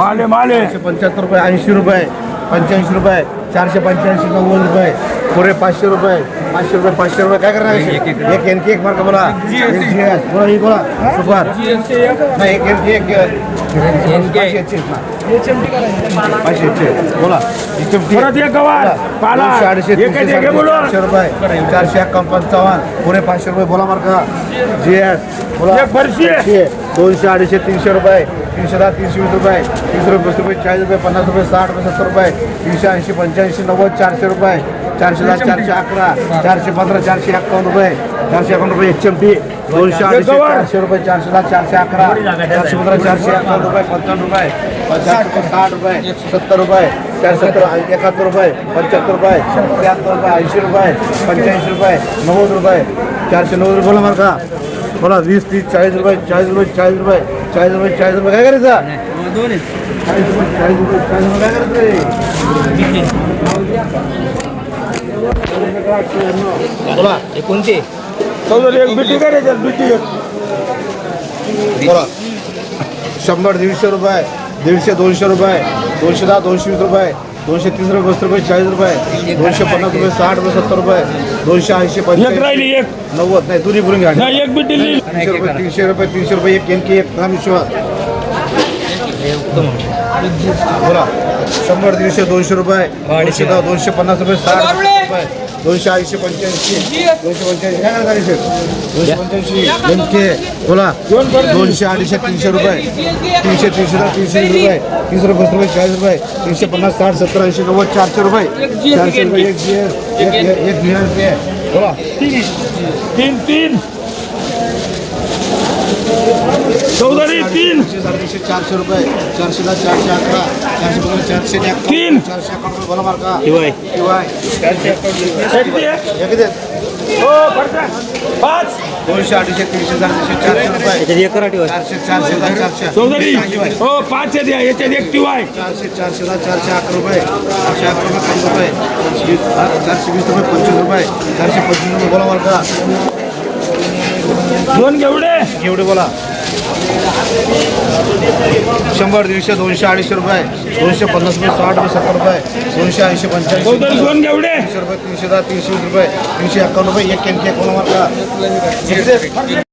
माले माले. पंच्याहत्तर रुपये ऐंशी रुपये पंच्याऐंशी रुपये चारशे पंच्याऐंशी नव्वद रुपये. पुढे पाचशे रुपये पाचशे रुपये पाचशे रुपये. काय करणार? एक एनकी एक. मार्क बोला. बोला ही बोला. सुपर. नाही एक एनकी एक पाचशे बोला. अडीचशे चारशे रुपये. चारशे एक्कावन्न पंचावन्न पाचशे रुपये बोला मार्का. जी एस बोला दोनशे अडीचशे तीनशे रुपये. तीनशे दहा तीनशे वीस रुपये. तीनशे रुपये चाळीस रुपये पन्नास रुपये साठ रुपये सत्तर रुपये. तीनशे ऐंशी पंच्याऐंशी नव्वद चारशे रुपये. चारशे दहा चारशे अकरा चारशे पंधरा चारशे एक्कावन्न रुपये चारशे एकावन्न रुपये एकशे टी दोनशे अडीचशे चारशे रुपये चारशे दहा चारशे अकरा चारशे पंधरा चारशे एकावन्न रुपये पंचावन्न रुपये पंचाहत्तर साठ. रुपये सत्तर रुपये चारशे सत्तर एकाहत्तर रुपये पंच्याहत्तर रुपये त्र्याहत्तर रुपये ऐंशी रुपये पंच्याऐंशी रुपये नव्वद रुपये चारशे नव्वद रुपये बोला मार्का. बोला वीस तीस चाळीस रुपये चाळीस रुपये चाळीस रुपये चाळीस रुपये चाळीस रुपये काय करायचं? चाळीस रुपये चाळीस रुपये चाळीस रुपये काय करायचं? बोला कोणते चौधरी एक बिटी करायची बिटी एक बोला शंभर दीडशे रुपये दीडशे दोनशे रुपये दोनशे दहा दोनशे वीस रुपये दोनशे तीस रुपये पस्तीस रुपये चाळीस रुपये दोनशे पन्नास रुपये साठ रुपये सत्तर रुपये दोनशे ऐंशी एक नव्वद नाही दोन्ही बोलून घ्या एक बिटी तीनशे रुपये तीनशे रुपये तीनशे रुपये एक एनकी एक बोला. शंभर दीडशे दोनशे रुपये दोनशे दहा दोनशे पन्नास रुपये साठ रुपये दोनशे ऐंशी पंच्याऐंशी दोनशे पंच्याऐंशी. काय दोनशे पंच्याऐंशी. एनके बोला. दोनशे अडीचशे तीनशे रुपये. तीनशे तीनशे दहा तीनशे रुपये. तीनशे रुपये रुपये चाळीस रुपये. तीनशे पन्नास साठ सत्तर ऐंशी नव्वद चारशे रुपये. चारशे रुपये एक जी एस एक एक जी एस बोला. तीन तीन. चौधरी तीन. तीनशे साडेतीनशे चारशे रुपये. चारशे दहा चारशे अकरा. चारशे पंधरा चारशे तीन. चारशे रुपये बोला मार्का. शिवाय शिवाय. हो पाच. दोनशे अडीचशे तीनशे साडेतीनशे चारशे रुपये. चारशे चारशे चारशे. चौधरी. हो पाच द्या. याच्यात एक टी वाय. चारशे चारशे दहा चारशे अकरा रुपये. चारशे अकरा रुपये पाच रुपये. चारशे वीस रुपये पंचवीस रुपये. चारशे पंचवीस रुपये बोला मार्का. दोन घेवडे. एवढे बोला. शंभर दीडशे दोनशे अडीचशे रुपये दोनशे पन्नास रुपये साठ रुपये सत्तर रुपये दोनशे ऐंशी पंच्याऐंशी तीनशे रुपये तीनशे दहा तीनशे वीस रुपये तीनशे अकावन्न रुपये एक एनके कोणा मार्का